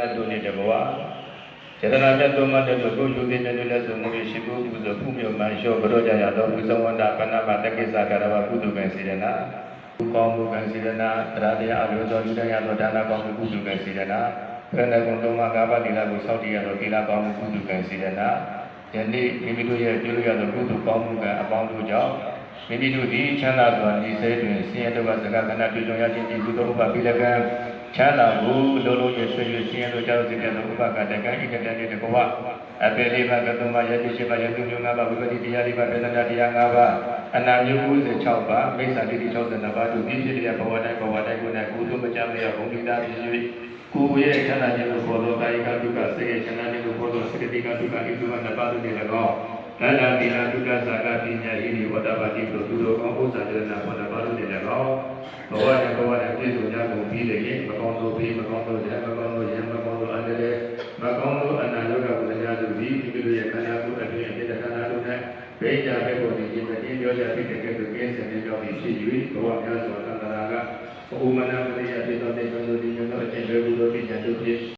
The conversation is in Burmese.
မြတ်တို့နှင့်တဘဝစေတနာမြတ်တို့မတ်တို့ကိုယူသည်မြတ်တို့လက်ဆုံးမူရှိကိုပူဇော်ဖူးမြော်မှန်လျှော့ဘရောကြရသောဘုဇဝန္တာပဏ္ဏမတက္ကိစ္စကာရဝကုသကံစေရနာကုကောင်းမှုကံစေရနာတရားတရားအလိုသောလူတိုင်းရသောဒါနကောင်းမှုကုသကံစေရနာခန္ဓာကိုယ်သုံးပါးကာဘတိလာကိုစောင့်တည်ရသောသီလကောင်းမှုကုသကံစေရနာယနေ့မိမိတို့ရဲ့ပြုလို့ရသောကုသကောင်းမှုကံအပေါင်းတို့ကြောင့်မိမိတို့သည်ချမ်းသာစွာဤစေတွင်ဆင်းရဲဒုက္ခစကားခဏပြုကြရခြင်းဒီကုသိုလ်ဥပပိလကံ ချမ်းသာကိုလုံးလုံးရဆွေရဆင်းရဲတို့ကြောင့်စိတ်တဲ့ဥပကတကံဣကတတေတကဝအပေလေးပါကတုံးပါယတိရှိပါယတုမျိုး၅ပါးဝိပတိတရားလေးပါဒေသနာတရား၅ပါးအနာမျိုး96ပါးမိစ္ဆာတိတိ62ပါးတို့ပြည့်ဖြစ်တဲ့ဘဝတိုင်းဘဝတိုင်းကိုယ်နဲ့ကုသိုလ်မကြမ်းလျက်ဘုံမိသားဖြစ်၍ကိုယ်ရဲ့ချမ်းသာခြင်းကိုပေါ်သောကာယကဒုက္ခစိတ်ရဲ့ချမ်းသာခြင်းကိုပေါ်သောစေတသိက်ကဒုက္ခဤသူကနှစ်ပါးတို့နဲ့၎င်းသန္တာတိလာဒုက္ခသာကပညာဤဒီဝတ္တပါတိတို့သူတို့ကောင်းဥစ္စာတရဏဘောဓဘာလို့နေလည်းကောဘဝနဲ့ဘဝ တို့နဲ့ဘိညာဘက်ကိုဒီခြင်းနဲ့အင်းပြောကြဖြစ်တဲ့ကဲ့သို့ကင်းစင်နေကြောင်းဖြစ်၍ဘဝများစွာသန္တာကဘုမနာပရိယဖြစ်သောတေသောဒီမျိုးသောအကျင့်တွေဘုလိုပညာတို့ဖြင့်